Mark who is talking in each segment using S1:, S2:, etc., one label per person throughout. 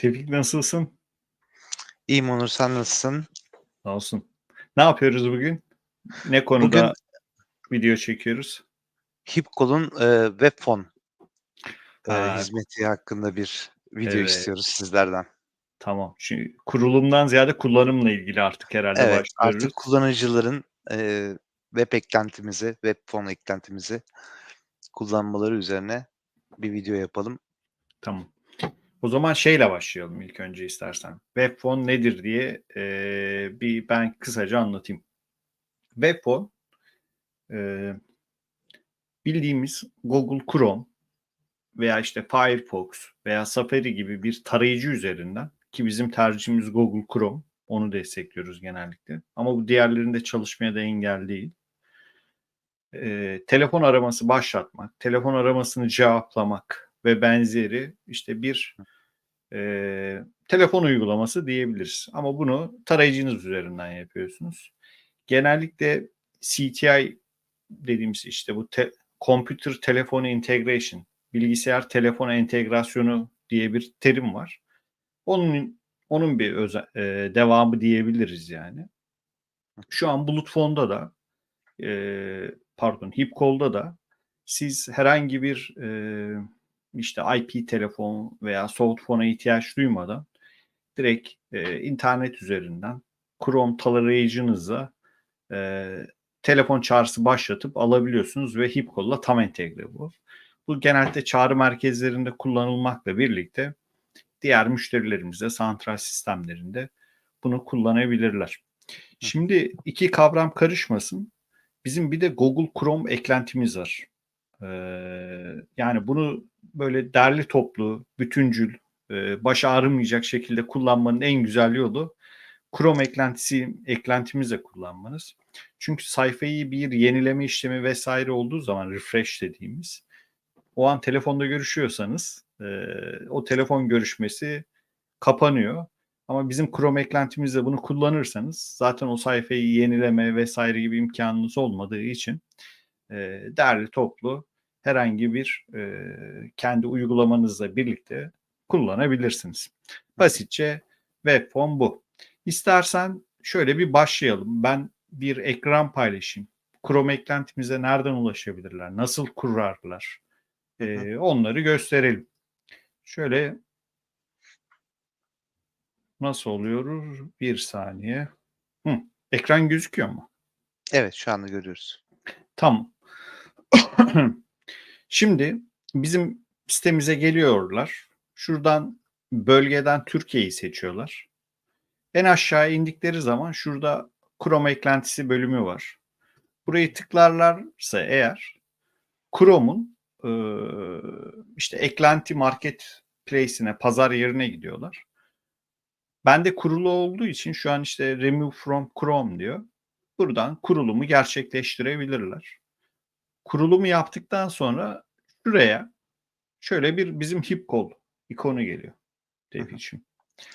S1: Tevfik nasılsın?
S2: İyiyim Onur sen nasılsın?
S1: Sağ olsun. Ne yapıyoruz bugün? Ne konuda
S2: Bugün
S1: video çekiyoruz?
S2: Hipkol'un e, web fon e, hizmeti hakkında bir video
S1: evet,
S2: istiyoruz sizlerden.
S1: tamam. Şimdi kurulumdan ziyade kullanımla ilgili artık herhalde
S2: Evet artık
S1: başlıyoruz.
S2: kullanıcıların e, web eklentimizi, web fon eklentimizi kullanmaları üzerine bir video yapalım.
S1: Tamam. O zaman şeyle başlayalım ilk önce istersen. Webphone nedir diye e, bir ben kısaca anlatayım. Webphone e, bildiğimiz Google Chrome veya işte Firefox veya Safari gibi bir tarayıcı üzerinden ki bizim tercihimiz Google Chrome onu destekliyoruz genellikle. Ama bu diğerlerinde çalışmaya da engel değil. E, telefon araması başlatmak, telefon aramasını cevaplamak ve benzeri işte bir e, telefon uygulaması diyebiliriz. Ama bunu tarayıcınız üzerinden yapıyorsunuz. Genellikle CTI dediğimiz işte bu te- Computer Telephone Integration, bilgisayar telefon entegrasyonu diye bir terim var. Onun onun bir öze, e, devamı diyebiliriz yani. Şu an Bulut Fon'da da e, pardon Hipkol'da da siz herhangi bir e, işte IP telefon veya soft phone'a ihtiyaç duymadan direkt e, internet üzerinden Chrome tarayıcınıza e, telefon çağrısı başlatıp alabiliyorsunuz ve Hipkol'la tam entegre bu. Bu genelde çağrı merkezlerinde kullanılmakla birlikte diğer müşterilerimizde santral sistemlerinde bunu kullanabilirler. Şimdi iki kavram karışmasın. Bizim bir de Google Chrome eklentimiz var. Ee, yani bunu böyle derli toplu, bütüncül, e, baş ağrımayacak şekilde kullanmanın en güzel yolu Chrome eklentisi eklentimizle kullanmanız. Çünkü sayfayı bir yenileme işlemi vesaire olduğu zaman refresh dediğimiz o an telefonda görüşüyorsanız e, o telefon görüşmesi kapanıyor. Ama bizim Chrome eklentimizle bunu kullanırsanız zaten o sayfayı yenileme vesaire gibi imkanınız olmadığı için e, derli toplu herhangi bir e, kendi uygulamanızla birlikte kullanabilirsiniz. Basitçe web form bu. İstersen şöyle bir başlayalım. Ben bir ekran paylaşayım. Chrome eklentimize nereden ulaşabilirler? Nasıl kurarlar? E, onları gösterelim. Şöyle nasıl oluyor? Bir saniye. Hı, ekran gözüküyor mu?
S2: Evet şu anda görüyoruz.
S1: Tamam. Şimdi bizim sitemize geliyorlar. Şuradan bölgeden Türkiye'yi seçiyorlar. En aşağı indikleri zaman şurada Chrome eklentisi bölümü var. Burayı tıklarlarsa eğer Chrome'un e, işte eklenti marketplace'ine, pazar yerine gidiyorlar. Bende kurulu olduğu için şu an işte remove from Chrome diyor. Buradan kurulumu gerçekleştirebilirler. Kurulumu yaptıktan sonra şuraya şöyle bir bizim Hipkol ikonu geliyor. Tevfik'ciğim.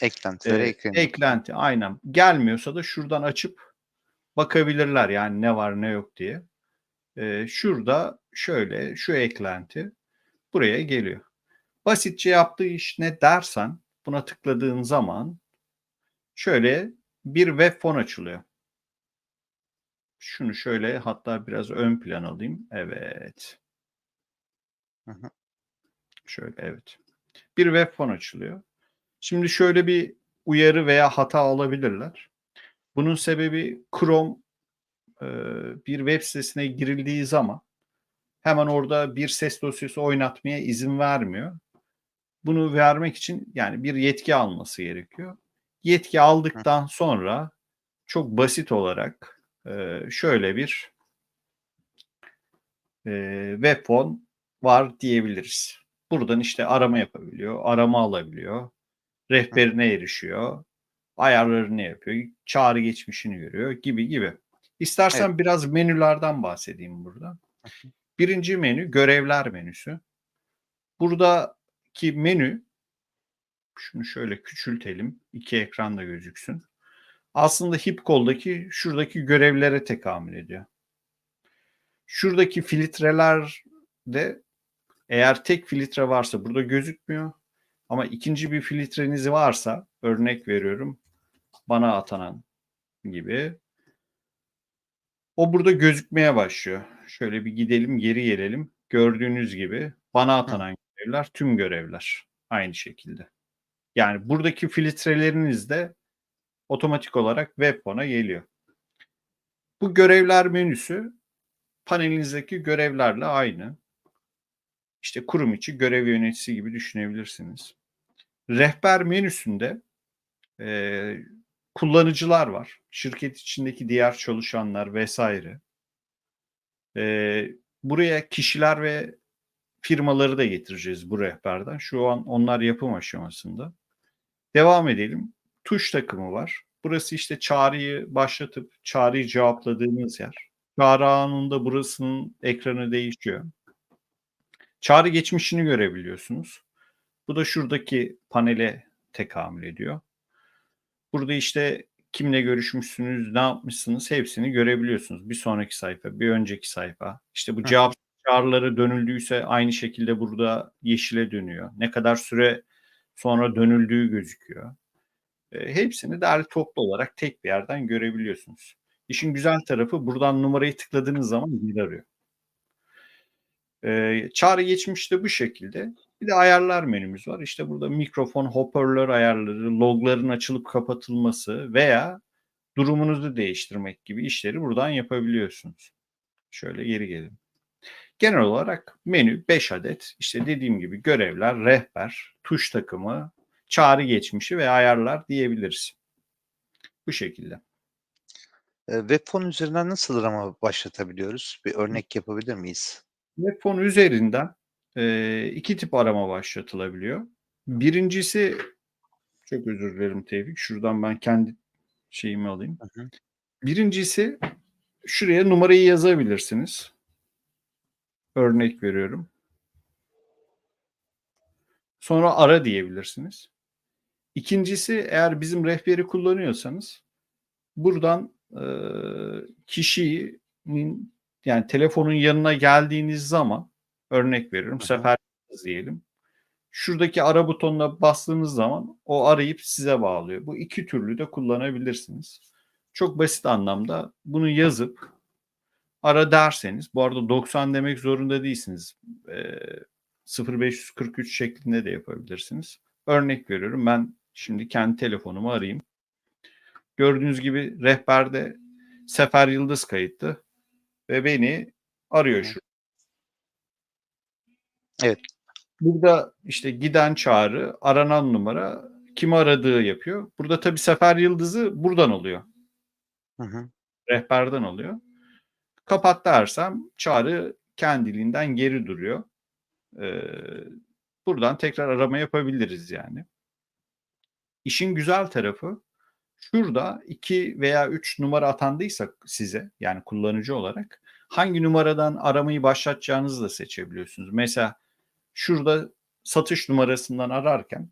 S2: Eklentileri
S1: Ee,
S2: ekleniyor.
S1: eklenti aynen. Gelmiyorsa da şuradan açıp bakabilirler yani ne var ne yok diye. Ee, şurada şöyle şu eklenti buraya geliyor. Basitçe yaptığı iş ne dersen buna tıkladığın zaman şöyle bir web fon açılıyor. Şunu şöyle hatta biraz ön plan alayım. Evet.
S2: Hı.
S1: Şöyle evet. Bir web fon açılıyor. Şimdi şöyle bir uyarı veya hata alabilirler. Bunun sebebi Chrome e, bir web sitesine girildiği zaman hemen orada bir ses dosyası oynatmaya izin vermiyor. Bunu vermek için yani bir yetki alması gerekiyor. Yetki aldıktan sonra çok basit olarak e, şöyle bir e, web fon var diyebiliriz. Buradan işte arama yapabiliyor, arama alabiliyor, rehberine erişiyor, ayarlarını yapıyor, çağrı geçmişini görüyor gibi gibi. İstersen biraz menülerden bahsedeyim burada. Birinci menü görevler menüsü. Buradaki menü şunu şöyle küçültelim. iki ekranda gözüksün. Aslında Hipkol'daki şuradaki görevlere tekamül ediyor. Şuradaki filtreler de eğer tek filtre varsa burada gözükmüyor. Ama ikinci bir filtreniz varsa örnek veriyorum bana atanan gibi o burada gözükmeye başlıyor. Şöyle bir gidelim geri gelelim. Gördüğünüz gibi bana atanan görevler tüm görevler aynı şekilde. Yani buradaki filtreleriniz de otomatik olarak web fon'a geliyor. Bu görevler menüsü panelinizdeki görevlerle aynı. İşte kurum içi görev yöneticisi gibi düşünebilirsiniz. Rehber menüsünde e, kullanıcılar var. Şirket içindeki diğer çalışanlar vesaire. E, buraya kişiler ve firmaları da getireceğiz bu rehberden. Şu an onlar yapım aşamasında. Devam edelim. Tuş takımı var. Burası işte çağrıyı başlatıp çağrıyı cevapladığınız yer. Çağrı anında burasının ekranı değişiyor. Çağrı geçmişini görebiliyorsunuz. Bu da şuradaki panele tekamül ediyor. Burada işte kimle görüşmüşsünüz, ne yapmışsınız hepsini görebiliyorsunuz. Bir sonraki sayfa, bir önceki sayfa. İşte bu cevap çağrıları dönüldüyse aynı şekilde burada yeşile dönüyor. Ne kadar süre sonra dönüldüğü gözüküyor. Hepsini derli toplu olarak tek bir yerden görebiliyorsunuz. İşin güzel tarafı buradan numarayı tıkladığınız zaman zil arıyor. E, çağrı geçmişte bu şekilde. Bir de ayarlar menümüz var. İşte burada mikrofon, hoparlör ayarları, logların açılıp kapatılması veya durumunuzu değiştirmek gibi işleri buradan yapabiliyorsunuz. Şöyle geri gelin. Genel olarak menü 5 adet. İşte dediğim gibi görevler, rehber, tuş takımı, çağrı geçmişi ve ayarlar diyebiliriz. Bu şekilde.
S2: Eee, web fon üzerinden nasıl arama başlatabiliyoruz? Bir örnek yapabilir miyiz?
S1: Web fonu üzerinden e, iki tip arama başlatılabiliyor. Birincisi çok özür dilerim Tevfik. Şuradan ben kendi şeyimi alayım.
S2: Hı hı.
S1: Birincisi şuraya numarayı yazabilirsiniz. Örnek veriyorum. Sonra ara diyebilirsiniz. İkincisi eğer bizim rehberi kullanıyorsanız buradan e, kişinin yani telefonun yanına geldiğiniz zaman örnek veriyorum sefer diyelim. Şuradaki ara butonuna bastığınız zaman o arayıp size bağlıyor. Bu iki türlü de kullanabilirsiniz. Çok basit anlamda bunu yazıp ara derseniz bu arada 90 demek zorunda değilsiniz. Ee, 0543 şeklinde de yapabilirsiniz. Örnek veriyorum ben şimdi kendi telefonumu arayayım. Gördüğünüz gibi rehberde Sefer Yıldız kayıtlı ve beni arıyor şu.
S2: Evet.
S1: Burada işte giden çağrı, aranan numara kimi aradığı yapıyor. Burada tabii Sefer Yıldız'ı buradan alıyor.
S2: Hı hı.
S1: Rehberden alıyor. Kapat dersem çağrı kendiliğinden geri duruyor. Ee, buradan tekrar arama yapabiliriz yani. İşin güzel tarafı şurada 2 veya 3 numara atandıysa size yani kullanıcı olarak hangi numaradan aramayı başlatacağınızı da seçebiliyorsunuz. Mesela şurada satış numarasından ararken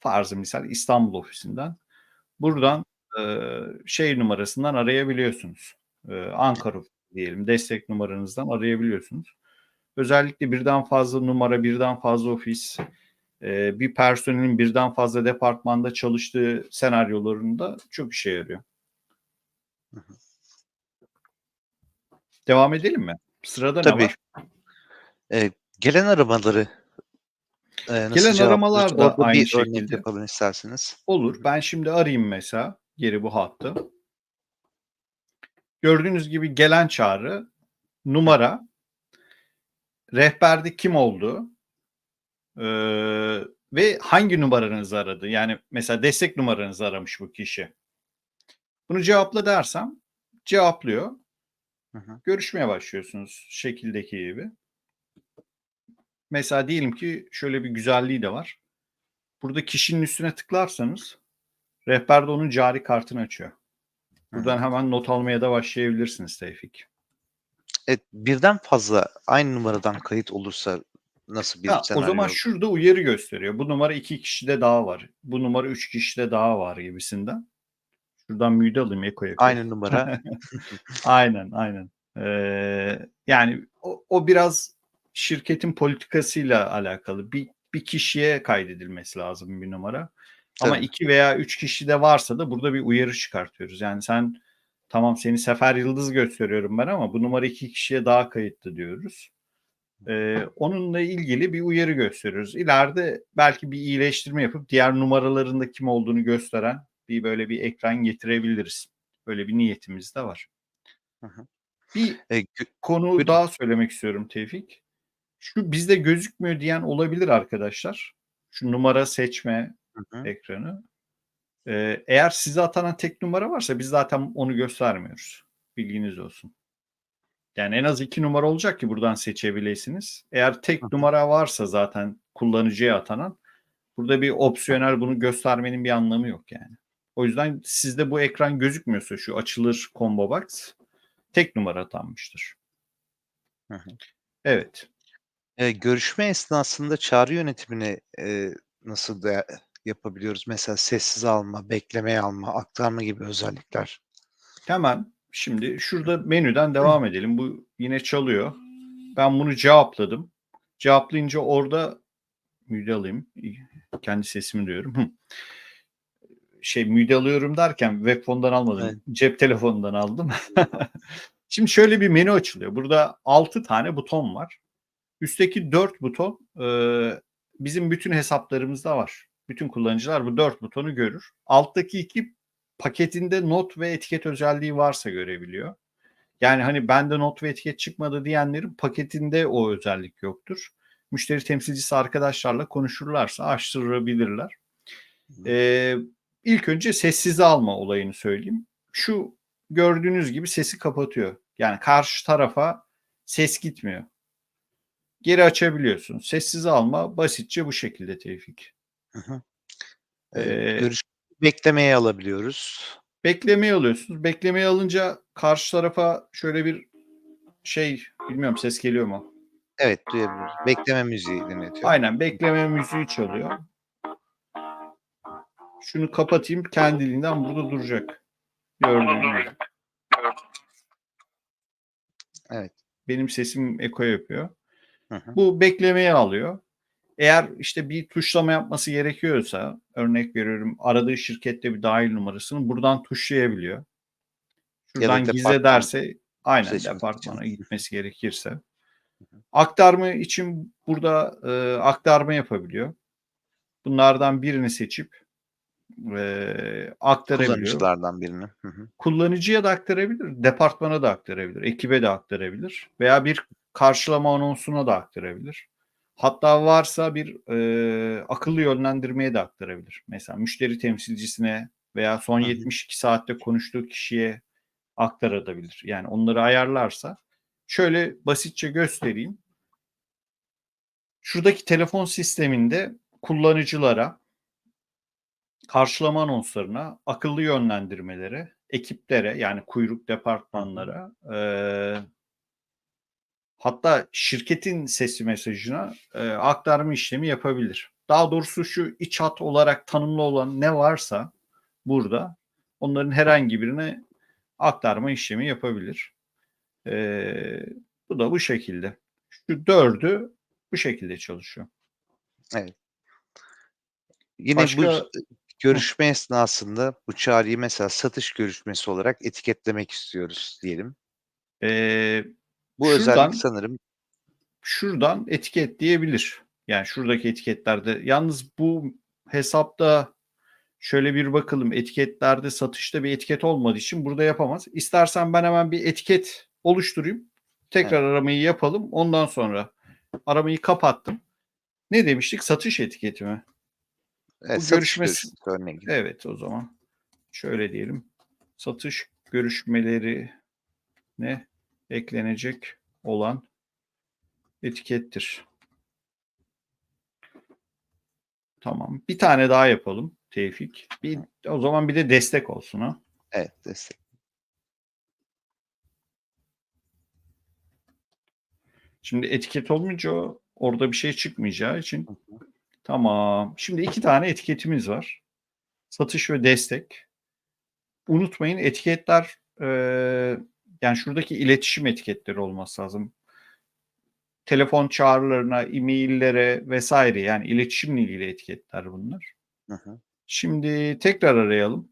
S1: farzı misal İstanbul ofisinden buradan e, şey numarasından arayabiliyorsunuz. E, Ankara diyelim destek numaranızdan arayabiliyorsunuz. Özellikle birden fazla numara, birden fazla ofis, e, bir personelin birden fazla departmanda çalıştığı senaryolarında çok işe yarıyor.
S2: Hı hı.
S1: Devam edelim mi? Sırada ne
S2: Tabii.
S1: var?
S2: Eee, gelen aramaları, nasıl
S1: Gelen aramalar da aynı
S2: bir
S1: şekilde.
S2: yapalım isterseniz.
S1: Olur. Ben şimdi arayayım mesela geri bu hattı. Gördüğünüz gibi gelen çağrı, numara, rehberde kim olduğu eee, ve hangi numaranızı aradı. Yani mesela destek numaranızı aramış bu kişi. Bunu cevapla dersem cevaplıyor.
S2: Hı hı.
S1: Görüşmeye başlıyorsunuz şekildeki gibi. Mesela diyelim ki şöyle bir güzelliği de var. Burada kişinin üstüne tıklarsanız rehber de onun cari kartını açıyor. Buradan
S2: hı.
S1: hemen not almaya da başlayabilirsiniz Tevfik.
S2: Evet, birden fazla aynı numaradan kayıt olursa nasıl bir
S1: Ha, o
S2: senaryo
S1: zaman
S2: olur?
S1: şurada uyarı gösteriyor. Bu numara iki kişide daha var. Bu numara üç kişide daha var gibisinden. Şuradan müde alayım Eko'ya. koy.
S2: Aynı numara.
S1: aynen aynen. Ee, yani o, o biraz şirketin politikasıyla alakalı. Bir bir kişiye kaydedilmesi lazım bir numara. Ama
S2: Tabii.
S1: iki veya üç kişi de varsa da burada bir uyarı çıkartıyoruz. Yani sen tamam seni Sefer Yıldız gösteriyorum ben ama bu numara iki kişiye daha kayıtlı diyoruz. Ee, onunla ilgili bir uyarı gösteriyoruz. İleride belki bir iyileştirme yapıp diğer numaralarında kim olduğunu gösteren bir böyle bir ekran getirebiliriz. Böyle bir niyetimiz de var.
S2: Hı hı.
S1: Bir
S2: E,
S1: konu
S2: Buyurun.
S1: daha söylemek istiyorum Tevfik. Şu bizde gözükmüyor diyen olabilir arkadaşlar. Şu numara seçme
S2: Hı hı.
S1: ekranı. Ee, eğer size atanan tek numara varsa biz zaten onu göstermiyoruz. Bilginiz olsun. Yani en az iki numara olacak ki buradan seçebilirsiniz. Eğer tek numara varsa zaten kullanıcıya atanan burada bir opsiyonel bunu göstermenin bir anlamı yok yani. O yüzden sizde bu ekran gözükmüyorsa şu açılır combo box tek numara atanmıştır.
S2: Hı hı.
S1: Evet.
S2: E, görüşme esnasında çağrı yönetimini e, nasıl da yapabiliyoruz? Mesela sessiz alma, beklemeye alma, aktarma gibi özellikler.
S1: Hemen şimdi şurada menüden devam edelim. Bu yine çalıyor. Ben bunu cevapladım. Cevaplayınca orada müde alayım. Kendi sesimi diyorum. Hı. Şey müde alıyorum derken web fondan almadım.
S2: Evet.
S1: Cep telefonundan aldım. Şimdi şöyle bir menü açılıyor. Burada 6 tane buton var. Üstteki 4 buton e, bizim bütün hesaplarımızda var. Bütün kullanıcılar bu 4 butonu görür. Alttaki iki paketinde not ve etiket özelliği varsa görebiliyor. Yani hani bende not ve etiket çıkmadı diyenlerin paketinde o özellik yoktur. Müşteri temsilcisi arkadaşlarla konuşurlarsa açtırabilirler. Ee, ilk önce sessize alma olayını söyleyeyim. Şu gördüğünüz gibi sesi kapatıyor. Yani karşı tarafa ses gitmiyor. Geri açabiliyorsun. Sessiz alma basitçe bu şekilde Tevfik.
S2: Hı hı.
S1: Ee,
S2: görüş beklemeye alabiliyoruz.
S1: Beklemeye alıyorsunuz. Beklemeye alınca karşı tarafa şöyle bir şey bilmiyorum ses geliyor mu?
S2: Evet, duyabiliyoruz. Bekleme müziği dinletiyor.
S1: Aynen bekleme müziği çalıyor. Şunu kapatayım kendiliğinden burada duracak. Gördüğünüz gibi.
S2: Evet.
S1: Benim sesim eko yapıyor.
S2: Hı hı.
S1: Bu beklemeye alıyor. Eğer işte bir tuşlama yapması gerekiyorsa örnek veriyorum aradığı şirkette bir dahil numarasını buradan tuşlayabiliyor. Şuradan gizle
S2: departman
S1: derse aynen
S2: seçmesi
S1: departmana
S2: için.
S1: gitmesi gerekirse. Aktarma için burada e, aktarma yapabiliyor. Bunlardan birini seçip e, aktarabiliyor.
S2: Kullanıcılardan birini. Hı hı.
S1: Kullanıcıya da aktarabilir, departmana da aktarabilir, ekibe de aktarabilir veya bir karşılama anonsuna da aktarabilir. Hatta varsa bir e, akıllı yönlendirmeye de aktarabilir. Mesela müşteri temsilcisine veya son
S2: Hı hı.
S1: 72 saatte konuştuğu kişiye aktarabilir. Yani onları ayarlarsa şöyle basitçe göstereyim. Şuradaki telefon sisteminde kullanıcılara, karşılama anonslarına, akıllı yönlendirmelere, ekiplere yani kuyruk departmanlara, eee, hatta şirketin sesli mesajına eee, aktarma işlemi yapabilir. Daha doğrusu şu iç hat olarak tanımlı olan ne varsa burada onların herhangi birine aktarma işlemi yapabilir. Eee, bu da bu şekilde. Şu dördü bu şekilde çalışıyor.
S2: Evet. Yine bu
S1: Başka
S2: görüşme esnasında bu çağrıyı mesela satış görüşmesi olarak etiketlemek istiyoruz diyelim.
S1: eee,
S2: Bu
S1: şuradan
S2: özellik sanırım
S1: şuradan etiketleyebilir. Yani şuradaki etiketlerde. Yalnız bu hesapta şöyle bir bakalım. Etiketlerde satışta bir etiket olmadığı için burada yapamaz. İstersen ben hemen bir etiket oluşturayım. Tekrar aramayı yapalım. Ondan sonra aramayı kapattım. Ne demiştik? Satış etiketi mi?
S2: evet,
S1: Bu
S2: satış
S1: görüşmesi. Evet o zaman şöyle diyelim. Satış görüşmeleri ne eklenecek olan etikettir. Tamam. Bir tane daha yapalım Tevfik. Bir, o zaman bir de destek olsun ha.
S2: Evet, destek.
S1: Şimdi etiket olmayınca orada bir şey çıkmayacağı için
S2: Hı hı.
S1: tamam. Şimdi iki tane etiketimiz var. Satış ve destek. Unutmayın etiketler eee, yani şuradaki iletişim etiketleri olması lazım. telefon çağrılarına, e-maillere vesaire yani iletişimle ilgili etiketler bunlar.
S2: Hı hı.
S1: Şimdi tekrar arayalım.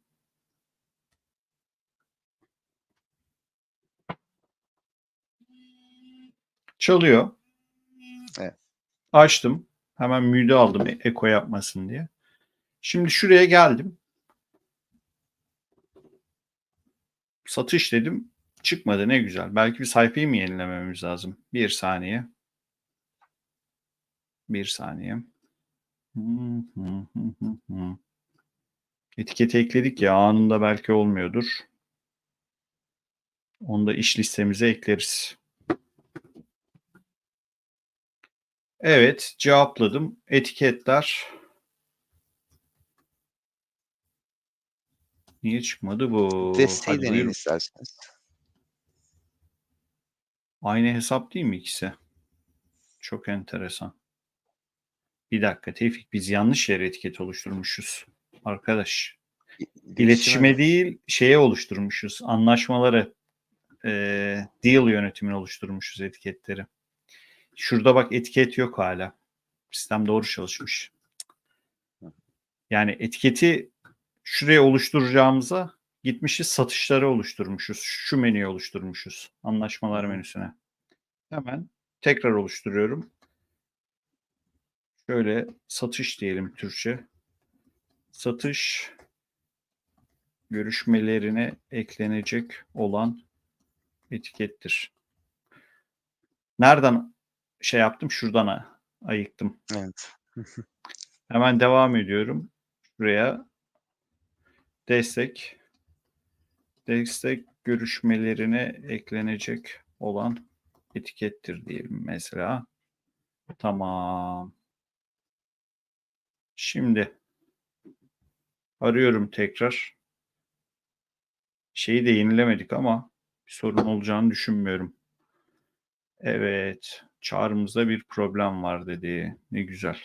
S1: Çalıyor.
S2: Evet.
S1: Açtım. Hemen müde aldım e- eko yapmasın diye. Şimdi şuraya geldim. Satış dedim. Çıkmadı ne güzel. Belki bir sayfayı mı yenilememiz lazım? Bir saniye. Bir saniye. Etiketi ekledik ya anında belki olmuyordur. Onu da iş listemize ekleriz. Evet cevapladım. Etiketler. Niye çıkmadı bu?
S2: Desteği deneyin isterseniz.
S1: Aynı hesap değil mi ikisi? Çok enteresan. Bir dakika Tevfik biz yanlış yere etiket oluşturmuşuz. Arkadaş. İletişime değil şeye oluşturmuşuz. Anlaşmaları e, deal yönetimini oluşturmuşuz etiketleri. Şurada bak etiket yok hala. Sistem doğru çalışmış. Yani etiketi şuraya oluşturacağımıza gitmişiz satışları oluşturmuşuz. Şu menüyü oluşturmuşuz. Anlaşmalar menüsüne. Hemen tekrar oluşturuyorum. Şöyle satış diyelim Türkçe. Satış görüşmelerine eklenecek olan etikettir. Nereden şey yaptım? Şuradan ayıktım.
S2: Evet.
S1: Hemen devam ediyorum. Buraya destek destek görüşmelerine eklenecek olan etikettir diyelim mesela. Tamam. Şimdi arıyorum tekrar. Şeyi de yenilemedik ama bir sorun olacağını düşünmüyorum. Evet, çağrımızda bir problem var dedi. Ne güzel.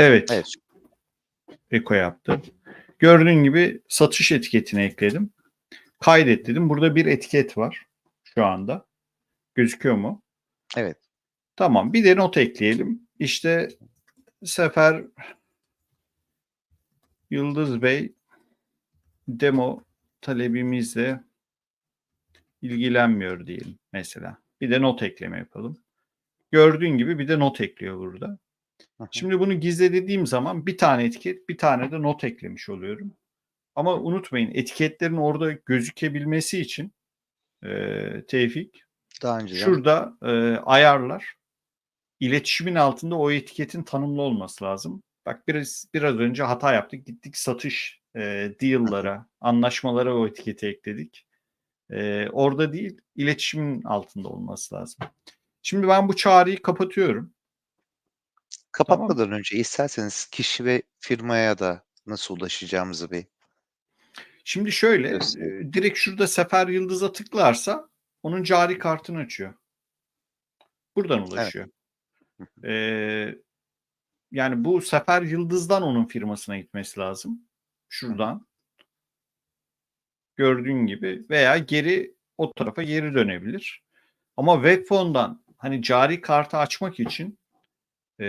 S1: Evet,
S2: Evet.
S1: Eko yaptı. Gördüğün gibi satış etiketini ekledim. Kaydet dedim. Burada bir etiket var şu anda. Gözüküyor mu?
S2: Evet.
S1: Tamam. Bir de not ekleyelim. İşte Sefer Yıldız Bey demo talebimizle ilgilenmiyor diyelim mesela. Bir de not ekleme yapalım. Gördüğün gibi bir de not ekliyor burada. Şimdi bunu gizle dediğim zaman bir tane etiket, bir tane de not eklemiş oluyorum. Ama unutmayın etiketlerin orada gözükebilmesi için e, Tevfik
S2: Daha önceden
S1: şurada e, ayarlar iletişimin altında o etiketin tanımlı olması lazım. Bak biraz biraz önce hata yaptık. Gittik satış e, deal'lara, anlaşmalara o etiketi ekledik. E, orada değil, iletişimin altında olması lazım. Şimdi ben bu çağrıyı kapatıyorum.
S2: Kapatmadan önce isterseniz kişi ve firmaya da nasıl ulaşacağımızı bir
S1: Şimdi şöyle, e, direkt şurada Sefer Yıldız'a tıklarsa onun cari kartını açıyor. Buradan ulaşıyor. E, yani bu Sefer Yıldız'dan onun firmasına gitmesi lazım. Şuradan. Gördüğün gibi veya geri o tarafa geri dönebilir. Ama Webphone'dan hani cari kartı açmak için e,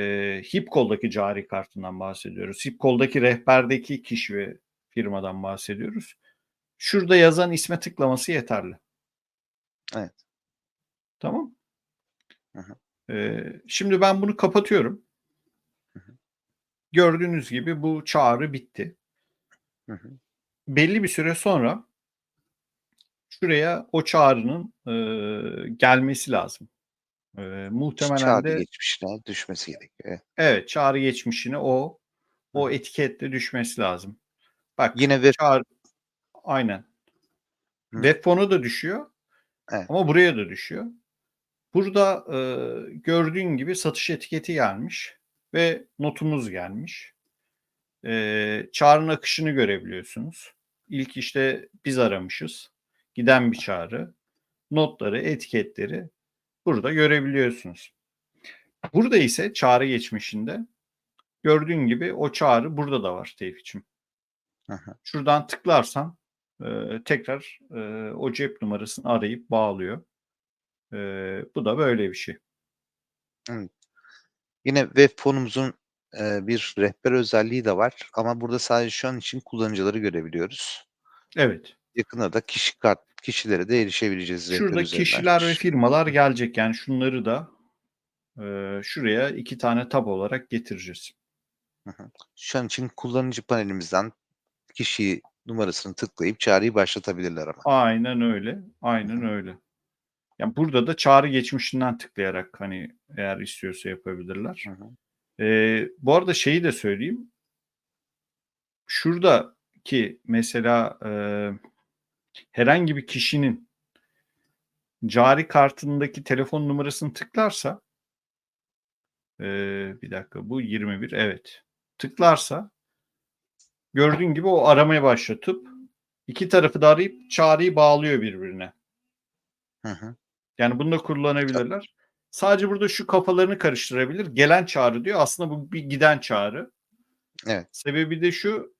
S1: Hipkol'daki cari kartından bahsediyoruz. Hipkol'daki rehberdeki kişi ve firmadan bahsediyoruz. Şurada yazan isme tıklaması yeterli.
S2: Evet.
S1: Tamam. Ee, şimdi ben bunu kapatıyorum.
S2: Hı.
S1: Gördüğünüz gibi bu çağrı bitti.
S2: Hı.
S1: Belli bir süre sonra şuraya o çağrının e, gelmesi lazım. E, muhtemelen
S2: Çağrı
S1: de
S2: geçmişine düşmesi gerekiyor. Evet.
S1: evet çağrı geçmişine o o etiketle düşmesi lazım. Bak
S2: Yine web
S1: çağrı aynen.
S2: Hı.
S1: Web fonu da düşüyor.
S2: Evet.
S1: Ama buraya da düşüyor. Burada e, gördüğün gibi satış etiketi gelmiş ve notumuz gelmiş. E, çağrının akışını görebiliyorsunuz. İlk işte biz aramışız. Giden bir çağrı. Notları, etiketleri burada görebiliyorsunuz. Burada ise çağrı geçmişinde gördüğün gibi o çağrı burada da var Tevfik'cim. Şuradan tıklarsan eee, tekrar eee, o cep numarasını arayıp bağlıyor. Eee, bu da böyle bir şey.
S2: Evet. Yine web fonumuzun, eee, bir rehber özelliği de var ama burada sadece şu an için kullanıcıları görebiliyoruz.
S1: Evet.
S2: Yakında da kişi kart kişilere de erişebileceğiz
S1: Şurada kişiler ve firmalar gelecek. Yani şunları da eee, şuraya iki tane tab olarak getireceğiz.
S2: Hı hı. Şu an için kullanıcı panelimizden kişi numarasını tıklayıp çağrıyı başlatabilirler ama.
S1: Aynen öyle. Aynen öyle. Yani burada da çağrı geçmişinden tıklayarak hani eğer istiyorsa yapabilirler.
S2: Hı hı.
S1: Eee, bu arada şeyi de söyleyeyim. Şuradaki mesela eee, herhangi bir kişinin cari kartındaki telefon numarasını tıklarsa eee, bir dakika bu 21 evet tıklarsa gördüğün gibi o aramaya başlatıp iki tarafı da arayıp çağrıyı bağlıyor birbirine.
S2: Hı hı.
S1: Yani bunu da kullanabilirler. Sadece burada şu kafalarını karıştırabilir. Gelen çağrı diyor. Aslında bu bir giden çağrı.
S2: Evet.
S1: Sebebi de şu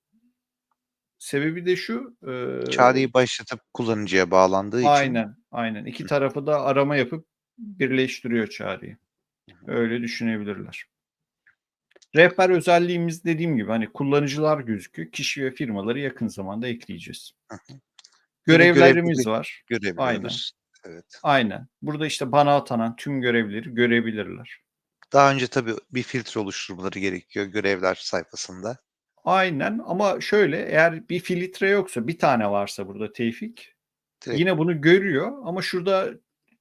S1: sebebi de şu eee,
S2: Çağrıyı başlatıp kullanıcıya bağlandığı için
S1: aynen aynen iki tarafı da arama yapıp birleştiriyor çağrıyı. Öyle düşünebilirler. Rehber özelliğimiz dediğim gibi hani kullanıcılar gözüküyor. Kişi ve firmaları yakın zamanda ekleyeceğiz.
S2: Hı hı.
S1: Görevlerimiz
S2: görevleri
S1: var.
S2: görebiliyoruz. Evet.
S1: Aynen. Burada işte bana atanan tüm görevleri görebilirler.
S2: Daha önce tabii bir filtre oluşturmaları gerekiyor görevler sayfasında.
S1: Aynen ama şöyle eğer bir filtre yoksa bir tane varsa burada Tevfik
S2: Direkt
S1: yine bunu görüyor ama şurada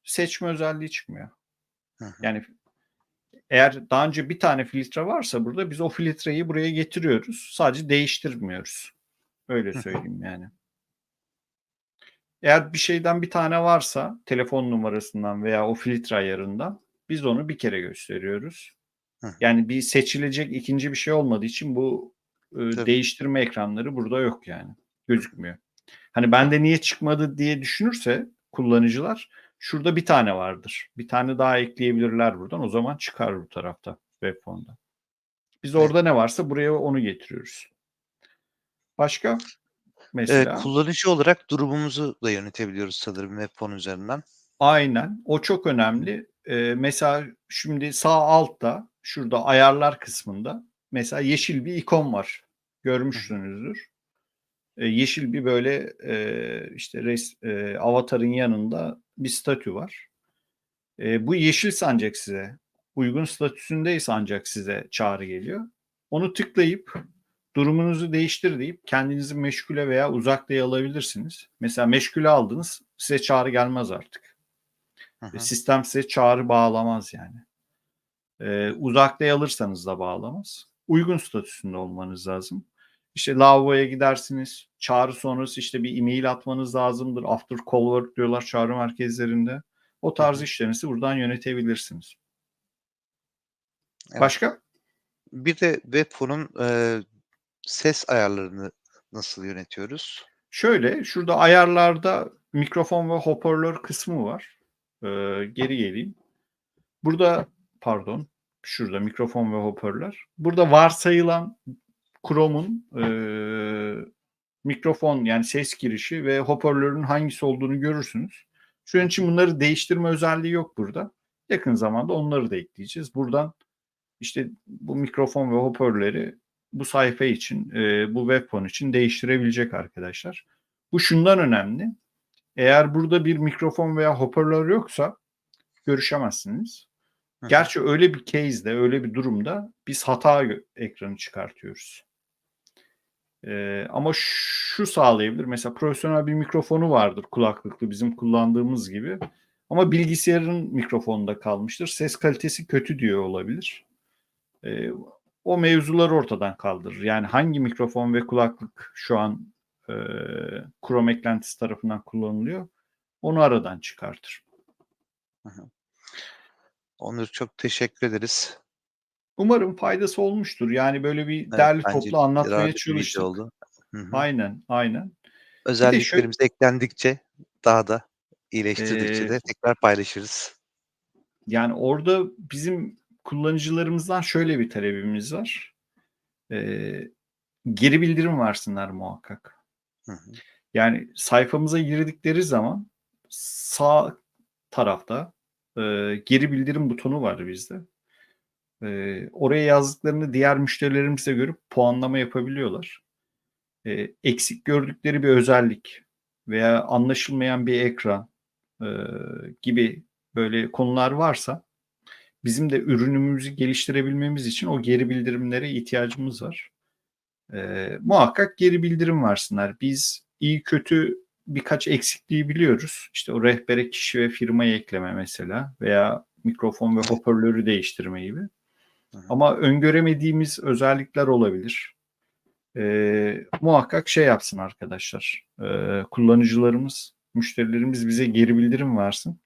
S1: seçme özelliği çıkmıyor.
S2: Hı hı.
S1: Yani eğer daha önce bir tane filtre varsa burada biz o filtreyi buraya getiriyoruz. Sadece değiştirmiyoruz. Öyle söyleyeyim yani. Eğer bir şeyden bir tane varsa telefon numarasından veya o filtre ayarından biz onu bir kere gösteriyoruz. Yani bir seçilecek ikinci bir şey olmadığı için bu
S2: Tabii.
S1: değiştirme ekranları burada yok yani. Gözükmüyor. Hani bende niye çıkmadı diye düşünürse kullanıcılar şurada bir tane vardır. Bir tane daha ekleyebilirler buradan. O zaman çıkar bu tarafta web fonda. Biz
S2: Evet.
S1: orada ne varsa buraya onu getiriyoruz. Başka? Mesela
S2: kullanıcı olarak durumumuzu da yönetebiliyoruz sanırım web fon üzerinden.
S1: aynen o çok önemli. Eee, mesela şimdi sağ altta şurada ayarlar kısmında mesela yeşil bir ikon var. Görmüşsünüzdür. Eee, yeşil bir böyle eee, işte res, eee, avatarın yanında bir statü var. Eee, bu yeşilse ancak size uygun statüsündeyse ancak size çağrı geliyor. Onu tıklayıp durumunuzu değiştir deyip kendinizi meşgule veya uzaktaya alabilirsiniz. Mesela meşgule aldınız size çağrı gelmez artık.
S2: Hı
S1: E. Sistem size çağrı bağlamaz yani. Eee, uzaktaya alırsanız da bağlamaz. Uygun statüsünde olmanız lazım. İşte lavaboya gidersiniz. Çağrı sonrası işte bir e-mail atmanız lazımdır. After call work diyorlar çağrı merkezlerinde. O tarz
S2: hı.
S1: işlerinizi buradan yönetebilirsiniz.
S2: Evet.
S1: Başka?
S2: Bir de web fonun, eee, ses ayarlarını nasıl yönetiyoruz?
S1: Şöyle şurada ayarlarda mikrofon ve hoparlör kısmı var. Eee, geri geleyim. Burada pardon şurada mikrofon ve hoparlör. Burada varsayılan Chrome'un eee, mikrofon yani ses girişi ve hoparlörün hangisi olduğunu görürsünüz. Şu an için bunları değiştirme özelliği yok burada. Yakın zamanda onları da ekleyeceğiz. Buradan işte bu mikrofon ve hoparlörleri bu sayfa için, eee, bu web fon için değiştirebilecek arkadaşlar. Bu şundan önemli. Eğer burada bir mikrofon veya hoparlör yoksa görüşemezsiniz. Gerçi öyle bir case'de, öyle bir durumda biz hata ekranı çıkartıyoruz. Ee, ama şu sağlayabilir. Mesela profesyonel bir mikrofonu vardır kulaklıklı bizim kullandığımız gibi. Ama bilgisayarın mikrofonunda kalmıştır. Ses kalitesi kötü diyor olabilir. Ee, o mevzuları ortadan kaldırır. Yani hangi mikrofon ve kulaklık şu an e, Chrome eklentisi tarafından kullanılıyor onu aradan çıkartır.
S2: Hı. Onur çok teşekkür ederiz.
S1: Umarım faydası olmuştur. Yani böyle bir
S2: Evet,
S1: derli toplu anlatmaya çalıştık.
S2: oldu.
S1: Aynen, aynen. De şöyle
S2: Özelliklerimiz eklendikçe daha da iyileştirdikçe
S1: Eee
S2: de tekrar paylaşırız.
S1: Yani orada bizim kullanıcılarımızdan şöyle bir talebimiz var. Eee, geri bildirim versinler muhakkak.
S2: Hı hı.
S1: Yani sayfamıza girdikleri zaman sağ tarafta e, geri bildirim butonu var bizde. E, oraya yazdıklarını diğer müşterilerimiz de görüp puanlama yapabiliyorlar. E, eksik gördükleri bir özellik veya anlaşılmayan bir ekran e, gibi böyle konular varsa bizim de ürünümüzü geliştirebilmemiz için o geri bildirimlere ihtiyacımız var. E, muhakkak geri bildirim versinler. Biz iyi kötü birkaç eksikliği biliyoruz. İşte o rehbere kişi ve firmayı ekleme mesela veya mikrofon ve hoparlörü değiştirme gibi. Ama öngöremediğimiz özellikler olabilir. E, muhakkak şey yapsın arkadaşlar. E, kullanıcılarımız, müşterilerimiz bize geri bildirim versin.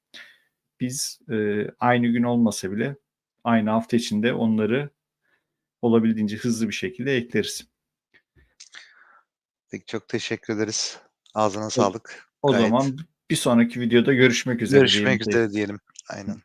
S1: Biz e, aynı gün olmasa bile aynı hafta içinde onları olabildiğince hızlı bir şekilde ekleriz.
S2: Peki çok teşekkür ederiz. Ağzına sağlık.
S1: O
S2: Gayet
S1: zaman bir sonraki videoda görüşmek üzere.
S2: görüşmek
S1: diyelim.
S2: üzere diyelim. Aynen.